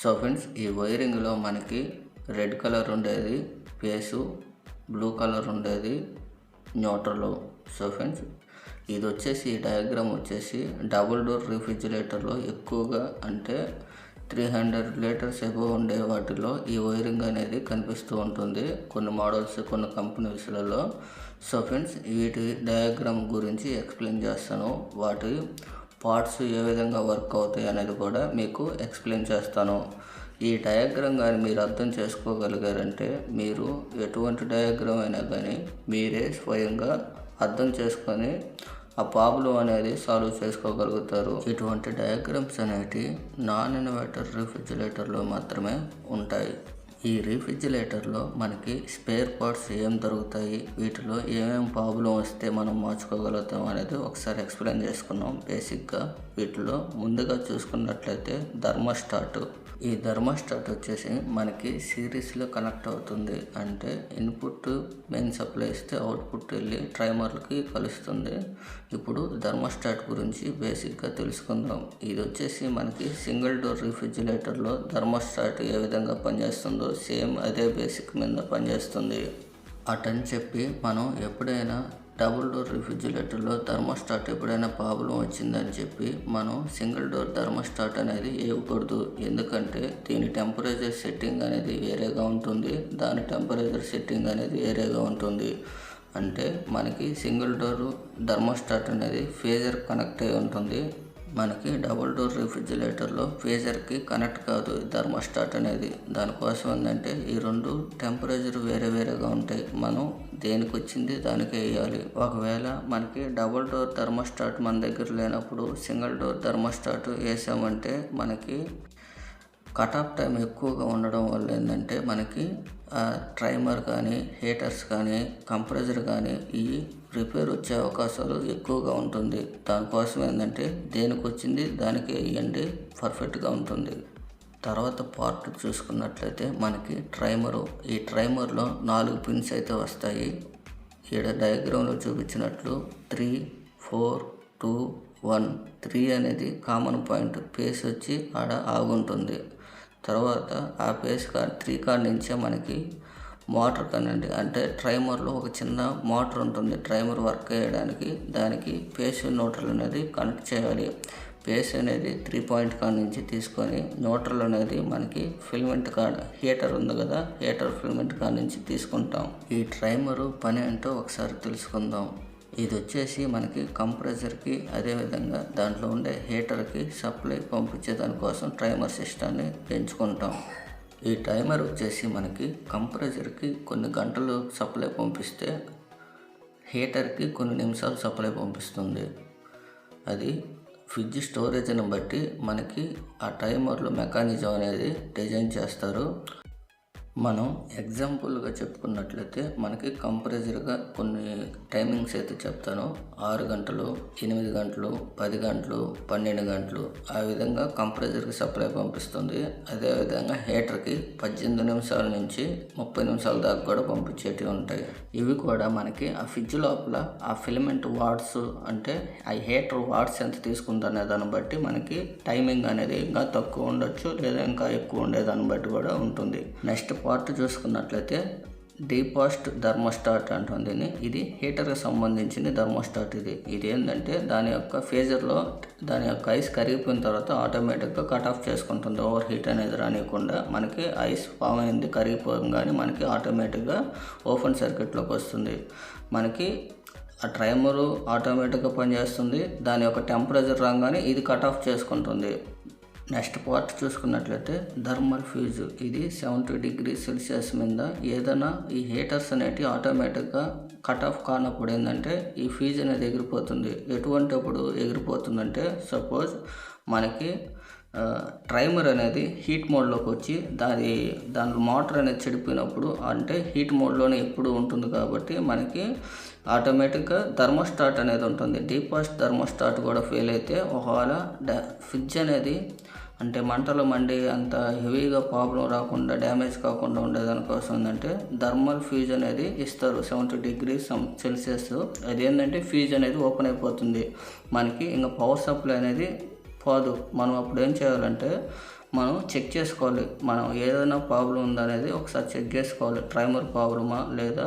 So friends ఈ వైరింగ్లో మనకి రెడ్ కలర్ ఉండేది ఫేసు బ్లూ కలర్ ఉండేది న్యూట్రల్. సో ఫ్రెండ్స్ ఇది వచ్చేసి ఈ డయాగ్రామ్ వచ్చేసి డబుల్ డోర్ రిఫ్రిజిరేటర్లో ఎక్కువగా అంటే త్రీ హండ్రెడ్ లీటర్స్ ఎబో ఉండే వాటిలో ఈ వైరింగ్ అనేది కనిపిస్తూ ఉంటుంది కొన్ని మోడల్స్ కొన్ని కంపెనీస్లలో. సో ఫ్రెండ్స్ వీటి డయాగ్రామ్ గురించి ఎక్స్ప్లెయిన్ చేస్తాను. వాటి పార్ట్స్ ఏ విధంగా వర్క్ అవుతాయి అనేది కూడా మీకు ఎక్స్ప్లెయిన్ చేస్తాను. ఈ డయాగ్రామ్ కానీ మీరు అర్థం చేసుకోగలిగారంటే మీరు ఎటువంటి డయాగ్రామ్ అయినా కానీ మీరే స్వయంగా అర్థం చేసుకొని ఆ ప్రాబ్లం అనేది సాల్వ్ చేసుకోగలుగుతారు. ఇటువంటి డయాగ్రామ్స్ అనేవి నాన్ ఇన్వర్టర్ రిఫ్రిజిరేటర్లో మాత్రమే ఉంటాయి. ఈ రిఫ్రిజిరేటర్లో మనకి స్పేర్ పార్ట్స్ ఏం దొరుకుతాయి? వీటిలో ఏమేమి ప్రాబ్లం వస్తే మనం మార్చుకోగలుగుతాం అనేది ఒకసారి ఎక్స్ప్లెయిన్ చేసుకున్నాం బేసిక్గా. వీటిలో ముందుగా చూసుకున్నట్లయితే ధర్మస్టాట్ ఈ ధర్మస్టాట్ వచ్చేసి మనకి సిరీస్లో కనెక్ట్ అవుతుంది. అంటే ఇన్పుట్ మెయిన్ సప్లై ఇస్తే అవుట్పుట్ వెళ్ళి ట్రైమర్లకి కలుస్తుంది. ఇప్పుడు ధర్మస్టాట్ గురించి బేసిక్గా తెలుసుకుందాం. ఇది వచ్చేసి మనకి సింగిల్ డోర్ రిఫ్రిజిరేటర్లో ధర్మస్టాట్ ఏ విధంగా పనిచేస్తుందో సేమ్ అదే బేసిక్ మీద పనిచేస్తుంది. అటని చెప్పి మనం ఎప్పుడైనా డబుల్ డోర్ రిఫ్రిజిరేటర్లో థర్మోస్టాట్ ఎప్పుడైనా ప్రాబ్లం వచ్చిందని చెప్పి మనం సింగిల్ డోర్ థర్మోస్టాట్ అనేది వేయకూడదు ఎందుకంటే దీని టెంపరేచర్ సెట్టింగ్ అనేది వేరేగా ఉంటుంది. దాని టెంపరేచర్ సెట్టింగ్ అనేది వేరేగా ఉంటుంది. అంటే మనకి సింగిల్ డోర్ థర్మోస్టాట్ అనేది ఫేజర్ కనెక్ట్ అయి ఉంటుంది. మనకి డబుల్ డోర్ రిఫ్రిజిరేటర్లో ఫ్రీజర్కి కనెక్ట్ కాదు థర్మోస్టాట్ అనేది. దానికోసం ఏంటంటే ఈ రెండు టెంపరేచర్ వేరే వేరేగా ఉంటాయి. మనం దేనికి వచ్చింది దానికే వేయాలి. ఒకవేళ మనకి డబుల్ డోర్ థర్మోస్టాట్ మన దగ్గర లేనప్పుడు సింగిల్ డోర్ థర్మోస్టాట్ వేసామంటే మనకి కట్ ఆఫ్ టైం ఎక్కువగా ఉండడం వల్ల ఏంటంటే మనకి ట్రైమర్ కానీ హీటర్స్ కానీ కంప్రెసర్ కానీ ఈ రిపేర్ వచ్చే అవకాశాలు ఎక్కువగా ఉంటుంది. దానికోసం ఏంటంటే దేనికి వచ్చింది దానికి వేయండి పర్ఫెక్ట్గా ఉంటుంది. తర్వాత పార్ట్ చూసుకున్నట్లయితే మనకి ట్రైమరు. ఈ ట్రైమర్లో నాలుగు పిన్స్ అయితే వస్తాయి. ఈడ డయాగ్రామ్లో చూపించినట్లు three four two one three అనేది కామన్ పాయింట్. పేస్ వచ్చి ఆడ ఆగుంటుంది. తర్వాత ఆ పేస్ కార్డ్ త్రీ కార్డ్ నుంచే మనకి మోటార్ కనండి. అంటే ట్రైమర్లో ఒక చిన్న మోటార్ ఉంటుంది. ట్రైమర్ వర్క్ చేయడానికి దానికి పేస్ న్యూట్రల్ అనేది కనెక్ట్ చేయాలి. పేస్ అనేది త్రీ పాయింట్ కార్డ్ నుంచి తీసుకొని న్యూట్రల్ అనేది మనకి ఫిల్మెంట్ కార్డ్ హీటర్ ఉంది కదా హీటర్ ఫిల్మెంట్ కార్డ్ నుంచి తీసుకుంటాం. ఈ ట్రైమరు పని అంటే ఒకసారి తెలుసుకుందాం. ఇది వచ్చేసి మనకి కంప్రెసర్కి అదేవిధంగా దాంట్లో ఉండే హీటర్కి సప్లై పంపించే దానికోసం ట్రైమర్ సిస్టాన్ని పెంచుకుంటాం. ఈ టైమర్ వచ్చేసి మనకి కంప్రెసర్కి కొన్ని గంటలు సప్లై పంపిస్తే హీటర్కి కొన్ని నిమిషాలు సప్లై పంపిస్తుంది. అది ఫ్రిడ్జ్ స్టోరేజ్ని బట్టి మనకి ఆ టైమర్లో మెకానిజం అనేది డిజైన్ చేస్తారు. మనం ఎగ్జాంపుల్గా చెప్పుకున్నట్లయితే మనకి కంపరేజర్గా కొన్ని టైమింగ్స్ అయితే చెప్తాను. ఆరు గంటలు ఎనిమిది గంటలు పది గంటలు పన్నెండు గంటలు ఆ విధంగా కంపరేజర్కి సప్లై పంపిస్తుంది. అదేవిధంగా హీటర్కి పద్దెనిమిది నిమిషాల నుంచి ముప్పై నిమిషాల దాకా కూడా పంపించేటివి ఉంటాయి. ఇవి కూడా మనకి ఆ ఫ్రిడ్జ్ లోపల ఆ ఫిలమెంట్ వాట్స్ అంటే ఆ హీటర్ వాట్స్ ఎంత తీసుకుందనే దాన్ని బట్టి మనకి టైమింగ్ అనేది ఇంకా తక్కువ ఉండొచ్చు లేదా ఇంకా ఎక్కువ ఉండేదాన్ని బట్టి కూడా ఉంటుంది. నెక్స్ట్ పార్ట్ చూసుకున్నట్లయితే డీపాస్ట్ ధర్మోస్టాట్ అంటుంది ఇది హీటర్కి సంబంధించిన ధర్మోస్టాట్ ఇది. ఇది ఏంటంటే దాని యొక్క ఫేజర్లో దాని యొక్క ఐస్ కరిగిపోయిన తర్వాత ఆటోమేటిక్గా కట్ ఆఫ్ చేసుకుంటుంది. ఓవర్ హీట్ అనేది రానియకుండా మనకి ఐస్ ఫామ్ అయింది కరిగిపోగానే మనకి ఆటోమేటిక్గా ఓపెన్ సర్క్యూట్లోకి వస్తుంది. మనకి ఆ ట్రైమరు ఆటోమేటిక్గా పనిచేస్తుంది. దాని యొక్క టెంపరేచర్ రాగానే ఇది కట్ ఆఫ్ చేసుకుంటుంది. నెక్స్ట్ పార్ట్ చూసుకున్నట్లయితే థర్మల్ ఫ్యూజ్. ఇది సెవెంటీ డిగ్రీ సెల్సియస్ మీద ఏదైనా ఈ హీటర్స్ అనేటివి ఆటోమేటిక్గా కట్ ఆఫ్ కానప్పుడు ఏంటంటే ఈ ఫ్యూజ్ అనేది ఎగిరిపోతుంది. ఎటువంటి అప్పుడు ఎగిరిపోతుందంటే సపోజ్ మనకి ట్రైమర్ అనేది హీట్ మోడ్లోకి వచ్చి దాని దాని మోటార్ అనేది చెడిపోయినప్పుడు అంటే హీట్ మోడ్లోనే ఎప్పుడు ఉంటుంది కాబట్టి మనకి ఆటోమేటిక్గా థర్మోస్టాట్ అనేది ఉంటుంది. డీపాస్ట్ థర్మోస్టాట్ కూడా ఫెయిల్ అయితే ఒకవేళ ఫ్రిడ్జ్ అనేది అంటే మంటలు మండి అంత హెవీగా ప్రాబ్లం రాకుండా డ్యామేజ్ కాకుండా ఉండేదానికోసం ఏంటంటే థర్మల్ ఫ్యూజ్ అనేది ఇస్తారు. Seventy degree Celsius. అది ఏంటంటే ఫ్యూజ్ అనేది ఓపెన్ అయిపోతుంది. మనకి ఇంకా పవర్ సప్లై అనేది పోదు మనం అప్పుడు ఏం చేయాలంటే మనం చెక్ చేసుకోవాలి. మనం ఏదైనా ప్రాబ్లం ఉందా అనేది ఒకసారి చెక్ చేసుకోవాలి. ట్రైమర్ ప్రాబ్లమా లేదా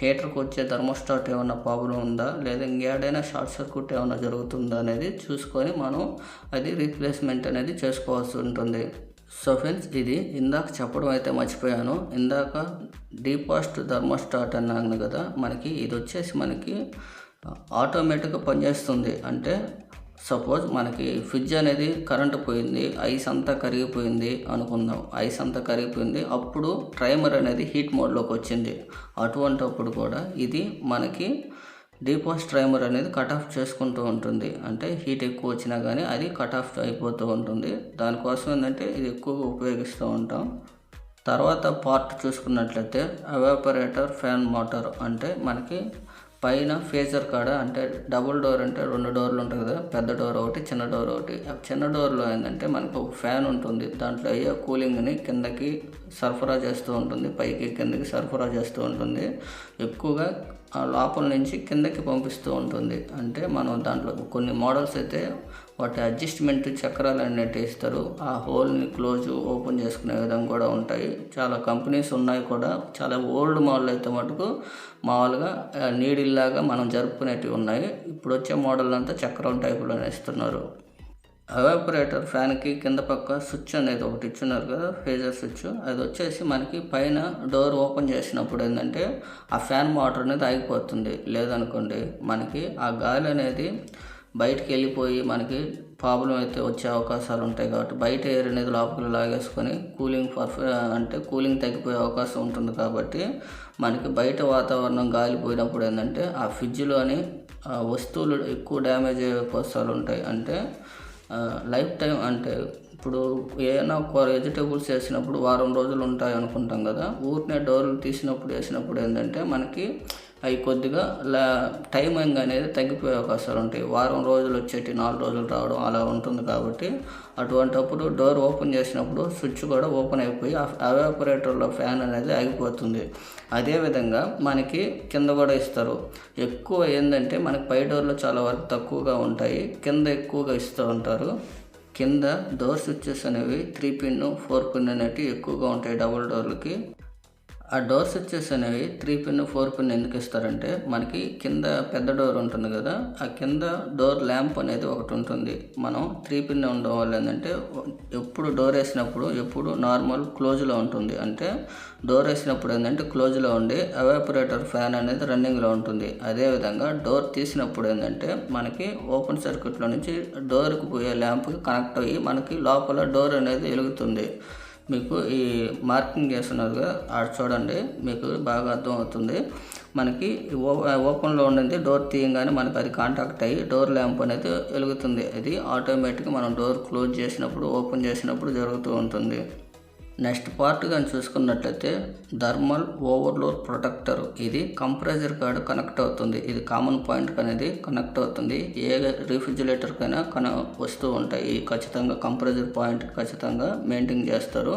హీటర్కి వచ్చే థర్మోస్టాట్ ఏమైనా ప్రాబ్లం ఉందా? లేదా ఇంకేడైనా షార్ట్ సర్క్యూట్ ఏమైనా జరుగుతుందా అనేది చూసుకొని మనం అది రీప్లేస్మెంట్ అనేది చేసుకోవాల్సి ఉంటుంది. సో ఫ్రెండ్స్ ఇది ఇందాక చెప్పడం అయితే మర్చిపోయాను. ఇందాక డీపాస్ట్ థర్మోస్టాట్ అన్నాను కదా మనకి ఇది వచ్చేసి మనకి ఆటోమేటిక్గా పనిచేస్తుంది. అంటే సపోజ్ మనకి ఫ్రిడ్జ్ అనేది కరెంటు పోయింది ఐస్ అంతా కరిగిపోయింది అనుకుందాం. ఐస్ అంతా కరిగిపోయింది అప్పుడు ట్రైమర్ అనేది హీట్ మోడ్లోకి వచ్చింది. అటువంటప్పుడు కూడా ఇది మనకి డీపాస్ ట్రైమర్ అనేది కట్ ఆఫ్ చేసుకుంటూ ఉంటుంది. అంటే హీట్ ఎక్కువ వచ్చినా కానీ అది కట్ ఆఫ్ అయిపోతూ ఉంటుంది. దానికోసం ఏంటంటే ఇది ఎక్కువగా ఉపయోగిస్తూ ఉంటాం. తర్వాత పార్ట్ చూసుకున్నట్లయితే అవాపరేటర్ ఫ్యాన్ మోటార్ అంటే మనకి పైన ఫేజర్ కాడ అంటే డబుల్ డోర్ అంటే రెండు డోర్లు ఉంటాయి కదా పెద్ద డోర్ ఒకటి చిన్న డోర్ ఒకటి. ఆ చిన్న డోర్లో ఏంటంటే మనకు ఒక ఫ్యాన్ ఉంటుంది. దాంట్లో అయ్యే కూలింగ్ని కిందకి సరఫరా చేస్తూ ఉంటుంది పైకి కిందకి సరఫరా చేస్తూ ఉంటుంది. ఎక్కువగా ఆ లోపల నుంచి కిందకి పంపిస్తూ ఉంటుంది. అంటే మనం దాంట్లో కొన్ని మోడల్స్ అయితే వాటి అడ్జస్ట్మెంట్ చక్రాలు అనేవి ఇస్తారు ఆ హోల్ని క్లోజ్ ఓపెన్ చేసుకునే విధంగా కూడా ఉంటాయి. చాలా కంపెనీస్ ఉన్నాయి కూడా. చాలా ఓల్డ్ మోడల్ అయితే మటుకు మామూలుగా నీడిల్లాగా మనం జరుపుకునేటివి ఉన్నాయి. ఇప్పుడు వచ్చే మోడల్ అంతా చక్రం టైపులోనే ఇస్తున్నారు ఎవాపరేటర్ ఫ్యాన్కి కింద పక్క స్విచ్ అనేది ఒకటి ఇచ్చున్నారు కదా ఫేజర్ స్విచ్. అది వచ్చేసి మనకి పైన డోర్ ఓపెన్ చేసినప్పుడు ఏంటంటే ఆ ఫ్యాన్ మోటార్ అనేది ఆగిపోతుంది. లేదనుకోండి మనకి ఆ గాలి అనేది బయటికి వెళ్ళిపోయి మనకి ప్రాబ్లం అయితే వచ్చే అవకాశాలు ఉంటాయి కాబట్టి బయట ఎయిర్ అనేది లోపలికి లాగేసుకొని కూలింగ్ పర్ఫె అంటే కూలింగ్ తగ్గిపోయే అవకాశం ఉంటుంది కాబట్టి మనకి బయట వాతావరణం గాలి పోయినప్పుడు ఏంటంటే ఆ ఫ్రిడ్జ్లోని వస్తువులు ఎక్కువ డ్యామేజ్ అయ్యే అవకాశాలు ఉంటాయి. అంటే లైఫ్ టైం అంటే ఇప్పుడు ఏమైనా వెజిటేబుల్స్ వేసినప్పుడు వారం రోజులు ఉంటాయి అనుకుంటాం కదా ఊరినే డోర్లు తీసినప్పుడు వేసినప్పుడు ఏంటంటే మనకి అవి కొద్దిగా లా టైమింగ్ అనేది తగ్గిపోయే అవకాశాలు ఉంటాయి. వారం రోజులు వచ్చేటి నాలుగు రోజులు రావడం అలా ఉంటుంది కాబట్టి అటువంటప్పుడు డోర్ ఓపెన్ చేసినప్పుడు స్విచ్ కూడా ఓపెన్ అయిపోయి అవాపరేటర్లో ఫ్యాన్ అనేది ఆగిపోతుంది. అదేవిధంగా మనకి కింద కూడా ఇస్తారు. ఎక్కువ ఏంటంటే మనకి పై డోర్లో చాలా వరకు తక్కువగా ఉంటాయి. కింద ఎక్కువగా ఇస్తూ ఉంటారు. కింద డోర్ స్విచ్చెస్ అనేవి త్రీ పిన్ ఫోర్ పిన్ అనేవి ఎక్కువగా ఉంటాయి డబుల్ డోర్లకి. ఆ డోర్ స్విచ్చెస్ అనేవి త్రీ పిన్ ఫోర్ పిన్ ఎందుకు ఇస్తారంటే మనకి కింద పెద్ద డోర్ ఉంటుంది కదా ఆ కింద డోర్ ల్యాంప్ అనేది ఒకటి ఉంటుంది. మనం త్రీ పిన్ ఉండడం వల్ల ఏంటంటే ఎప్పుడు డోర్ వేసినప్పుడు ఎప్పుడు నార్మల్ క్లోజ్లో ఉంటుంది. అంటే డోర్ వేసినప్పుడు ఏంటంటే క్లోజ్లో ఉండి అవాపరేటర్ ఫ్యాన్ అనేది రన్నింగ్లో ఉంటుంది. అదేవిధంగా డోర్ తీసినప్పుడు ఏంటంటే మనకి ఓపెన్ సర్క్యూట్లో నుంచి డోర్కి పోయే ల్యాంప్కి కనెక్ట్ అయ్యి మనకి లోపల డోర్ అనేది వెలుగుతుంది. మీకు ఈ మార్కింగ్ చేస్తున్నారు ఆడ చూడండి మీకు బాగా అర్థం అవుతుంది మనకి ఓపెన్లో ఉండింది డోర్ తీయంగానే మనకి అది కాంటాక్ట్ అయ్యి డోర్ ల్యాంప్ అనేది వెలుగుతుంది. అది ఆటోమేటిక్గా మనం డోర్ క్లోజ్ చేసినప్పుడు ఓపెన్ చేసినప్పుడు జరుగుతూ ఉంటుంది. నెక్స్ట్ పార్ట్ కానీ చూసుకున్నట్లయితే థర్మల్ ఓవర్లోడ్ ప్రొటెక్టర్. ఇది కంప్రెజర్ కార్డు కనెక్ట్ అవుతుంది. ఇది కామన్ పాయింట్ అనేది కనెక్ట్ అవుతుంది. ఏ రిఫ్రిజిరేటర్కైనా కన వస్తూ ఉంటాయి. ఖచ్చితంగా కంప్రెజర్ పాయింట్ ఖచ్చితంగా మెయింటైన్ చేస్తారు.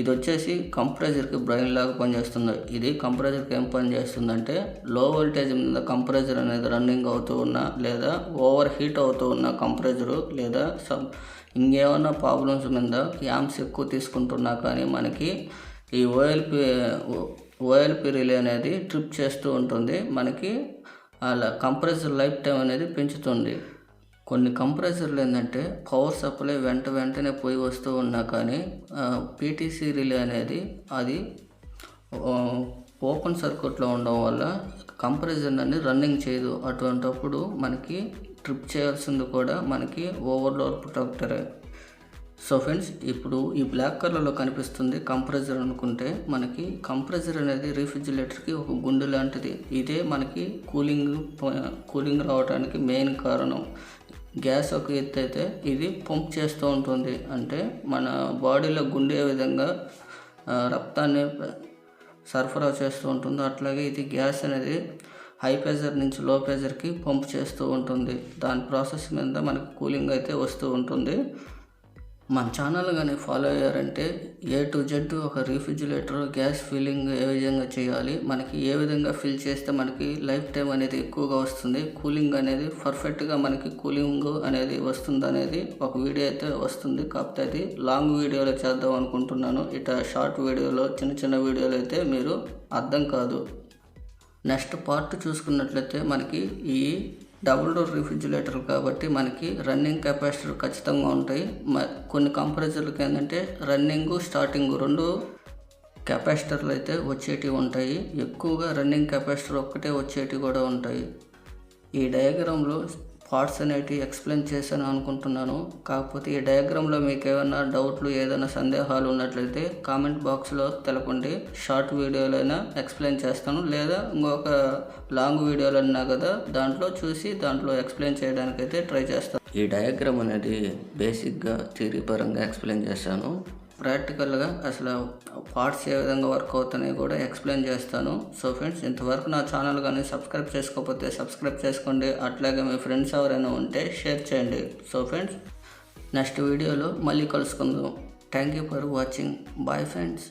ఇది వచ్చేసి కంప్రెజర్కి బ్రెయిన్ లాగా పనిచేస్తుంది. ఇది కంప్రెజర్కి ఏం పని చేస్తుందంటే లో వోల్టేజ్ మీద కంప్రెజర్ అనేది రన్నింగ్ అవుతూ ఉన్నా లేదా ఓవర్ హీట్ అవుతూ ఉన్న కంప్రెసరు లేదా సబ్ ఇంకేమైనా ప్రాబ్లమ్స్ మీద యామ్స్ ఎక్కువ తీసుకుంటున్నా కానీ మనకి ఈ ఓఎల్పి ఓఎల్పి రిలే అనేది ట్రిప్ చేస్తూ ఉంటుంది. మనకి అలా కంప్రెసర్ లైఫ్ టైం అనేది పెంచుతుంది. కొన్ని కంప్రెసర్లు ఏంటంటే పవర్ సప్లై వెంట వెంటనే పోయి వస్తూ ఉన్నా కానీ పీటీసీ రిలే అనేది అది ఓపెన్ సర్క్యూట్లో ఉండడం వల్ల కంప్రెసర్ అనేది రన్నింగ్ చేయదు. అటువంటప్పుడు మనకి ట్రిప్ చేయాల్సింది కూడా మనకి ఓవర్లోడ్ ప్రొటెక్టరే సో ఫ్రెండ్స్ ఇప్పుడు ఈ బ్లాక్ కలర్లో కనిపిస్తుంది కంప్రెసర్ అనుకుంటే మనకి కంప్రెసర్ అనేది రిఫ్రిజిరేటర్కి ఒక గుండె లాంటిది. ఇదే మనకి కూలింగ్ కూలింగ్ రావడానికి మెయిన్ కారణం. గ్యాస్ ఒక ఎత్తు అయితే ఇది పంప్ చేస్తూ ఉంటుంది. అంటే మన బాడీలో గుండె విధంగా రక్తాన్ని సరఫరా చేస్తూ ఉంటుందో అట్లాగే ఇది గ్యాస్ అనేది హై ప్రెషర్ నుంచి లో ప్రెషర్కి పంప్ చేస్తూ ఉంటుంది. దాని ప్రాసెస్ మీద మనకి కూలింగ్ అయితే వస్తూ ఉంటుంది. మన ఛానల్ కానీ ఫాలో అయ్యారంటే ఏ టు జెడ్ ఒక రీఫ్రిజిరేటర్ గ్యాస్ ఫిల్లింగ్ ఏ విధంగా చేయాలి మనకి ఏ విధంగా ఫిల్ చేస్తే మనకి లైఫ్ టైం అనేది ఎక్కువగా వస్తుంది కూలింగ్ అనేది పర్ఫెక్ట్గా మనకి కూలింగ్ అనేది వస్తుంది అనేది ఒక వీడియో అయితే వస్తుంది. కాకపోతే అది లాంగ్ వీడియోలో చేద్దాం అనుకుంటున్నాను. ఇట షార్ట్ వీడియోలో చిన్న చిన్న వీడియోలు అయితే మీరు అర్థం కాదు. నెక్స్ట్ పార్ట్ చూసుకున్నట్లయితే మనకి ఈ డబుల్ డోర్ రిఫ్రిజిరేటర్ కాబట్టి మనకి రన్నింగ్ కెపాసిటర్ ఖచ్చితంగా ఉంటాయి. మ కొన్ని కంప్రెసర్లకి ఏంటంటే రన్నింగ్ స్టార్టింగ్ రెండు కెపాసిటర్లు అయితే వచ్చేటివి ఉంటాయి. ఎక్కువగా రన్నింగ్ కెపాసిటర్ ఒక్కటే వచ్చేటివి కూడా ఉంటాయి. ఈ డయాగ్రామ్లో పార్ట్స్ అనేటివి ఎక్స్ప్లెయిన్ చేశాను అనుకుంటున్నాను. కాకపోతే ఈ డయాగ్రామ్లో మీకు ఏమైనా డౌట్లు ఏదైనా సందేహాలు ఉన్నట్లయితే కామెంట్ బాక్స్లో తెలపండి. షార్ట్ వీడియోలైనా ఎక్స్ప్లెయిన్ చేస్తాను. లేదా ఇంకొక లాంగ్ వీడియోలన్నా కదా దాంట్లో చూసి దాంట్లో ఎక్స్ప్లెయిన్ చేయడానికి అయితే ట్రై చేస్తాను. ఈ డయాగ్రామ్ అనేది బేసిక్గా థియరీ పరంగా ఎక్స్ప్లెయిన్ చేశాను. ప్రాక్టికల్గా అసలు పార్ట్స్ ఏ విధంగా వర్క్ అవుతున్నాయి కూడా ఎక్స్ప్లెయిన్ చేస్తాను. సో ఫ్రెండ్స్ ఇంతవరకు నా ఛానల్ కానీ సబ్స్క్రైబ్ చేసుకోకపోతే సబ్స్క్రైబ్ చేసుకోండి. అట్లాగే మీ ఫ్రెండ్స్ ఎవరైనా ఉంటే షేర్ చేయండి. సో ఫ్రెండ్స్ నెక్స్ట్ వీడియోలో మళ్ళీ కలుసుకుందాం. Thank you for watching. Bye friends.